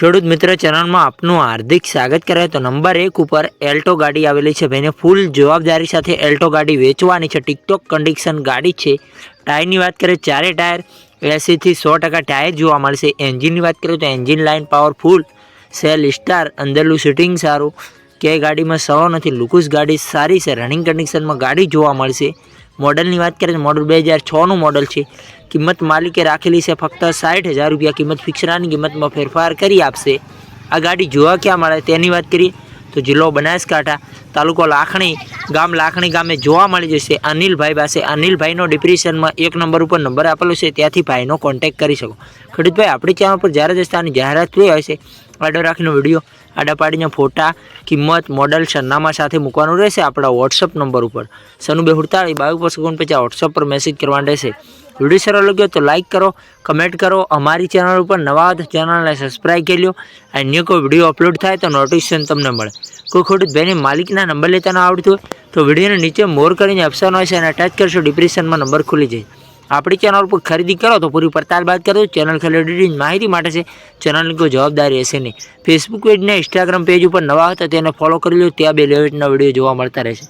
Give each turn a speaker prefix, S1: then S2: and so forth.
S1: ખેડૂત મિત્ર ચેનલમાં આપનું હાર્દિક સ્વાગત કરે તો નંબર એક ઉપર એલ્ટો ગાડી આવેલી છે. ભાઈને ફૂલ જવાબદારી સાથે એલ્ટો ગાડી વેચવાની છે. ટિકટોક કન્ડિશન ગાડી છે. ટાયરની વાત કરીએ ચારે ટાયર એંસીથી સો ટકા ટાયર જોવા મળશે. એન્જિનની વાત કરીએ તો engine line powerful, cell star, અંદરનું સિટિંગ સારું. કે ગાડીમાં સવો નથી, લુકુસ ગાડી સારી છે. રનિંગ કન્ડિશનમાં ગાડી જોવા મળશે. મોડલની વાત કરીએ તો મોડલ બે હજાર છનું મોડલ છે. કિંમત માલિકે રાખેલી છે ફક્ત સાઠ હજાર રૂપિયા. કિંમત ફિક્સરાની કિંમતમાં ફેરફાર કરી આપશે. આ ગાડી જોવા ક્યાં મળે તેની વાત કરીએ તો જિલ્લો બનાસકાંઠા. તાલુકો લાખણી ગામ લાખણી ગામે જોવા મળી જશે. અનિલભાઈ પાસે અનિલભાઈનો ડિપ્રેશનમાં એક નંબર ઉપર નંબર આપેલો છે. ત્યાંથી ભાઈનો કોન્ટેક્ટ કરી શકો. ખેડૂતભાઈ, આપણી ચેનલ પર જ્યારે દસ્તાની જાહેરાત થઈ હોય આડો રાખીનો વીડિયો, આડા પાડીને ફોટા, કિંમત મોડલ સરનામા સાથે મૂકવાનું રહેશે આપણા વોટ્સઅપ નંબર ઉપર. સનુબે હુડતાળી, બાવીસ પર પછી વોટ્સઅપ પર મેસેજ કરવાનો રહેશે. વીડિયો સારો લાગ્યો તો લાઇક કરો કમેન્ટ કરો, અમારી ચેનલ ઉપર નવા ચેનલને સબસ્ક્રાઈબ કરી લો અન્ય કોઈ વીડિયો અપલોડ થાય તો નોટિફિકેશન તમને મળે. કોઈ ખોટું ભાઈને માલિકના નંબર લેતા આવડતું હોય, તો વિડીયોને નીચે મોર કરીને ઓપ્શન હોય છે અને ટચ કરશો ડિપ્રેશનમાં નંબર ખુલી જાય. આપણી ચેનલ પર ખરીદી કરો તો પૂરી પડતાલ બાદ કરો. ચેનલ ખરીદી માહિતી માટે છે. ચેનલની કોઈ જવાબદારી હશે નહીં. ફેસબુક પેજ ને ઇન્સ્ટાગ્રામ પેજ ઉપર નવા હતા તેને ફોલો કરી લો. ત્યાં બે લેવેટના વીડિયો જોવા મળતા રહેશે.